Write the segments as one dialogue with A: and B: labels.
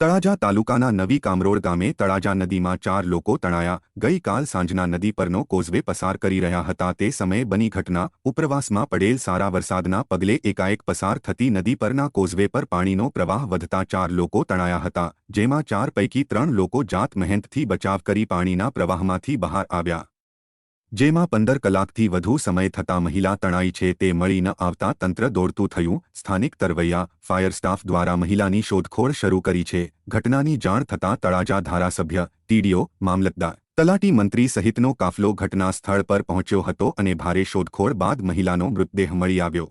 A: તળાજા તાલુકાના નવી કામરોડ ગામે તળાજા નદીમાં ચાર લોકો તણાયા. ગઈકાલ સાંજના નદી પરનો કોઝવે પસાર કરી રહ્યા હતા. તે સમયે બની ઘટના. ઉપરવાસમાં પડેલ સારા વરસાદના પગલે એકાએક પસાર થતી નદી પરના કોઝવે પર પાણીનો પ્રવાહ વધતા ચાર લોકો તણાયા હતા, જેમાં ચાર પૈકી ત્રણ લોકો જાત મહેનતથી બચાવ કરી પાણીના પ્રવાહમાંથી બહાર આવ્યા. જેમાં પંદર કલાકથી વધુ સમય થતા મહિલા તણાઈ છે તે મળી ન આવતા તંત્ર દોડતું થયું. સ્થાનિક તરવૈયા, ફાયર સ્ટાફ દ્વારા મહિલાની શોધખોળ શરૂ કરી છે. ઘટનાની જાણ થતાં તળાજા ધારાસભ્ય, ટીડીઓ, મામલતદાર, તલાટી મંત્રી સહિતનો કાફલો ઘટના સ્થળ પર પહોંચ્યો હતો અને ભારે શોધખોળ બાદ મહિલાનો મૃતદેહ મળી આવ્યો.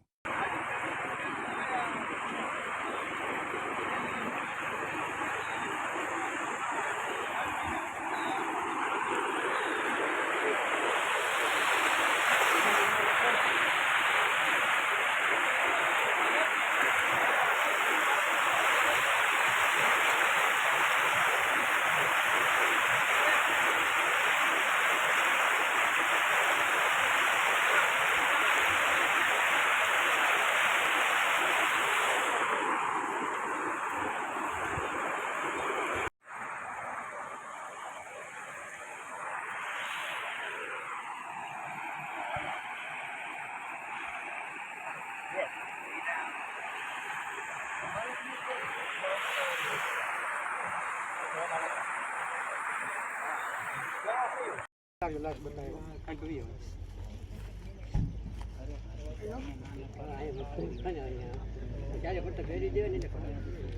B: ત્યારે ફક્ત ફેરી દે ને એટલે ખબર.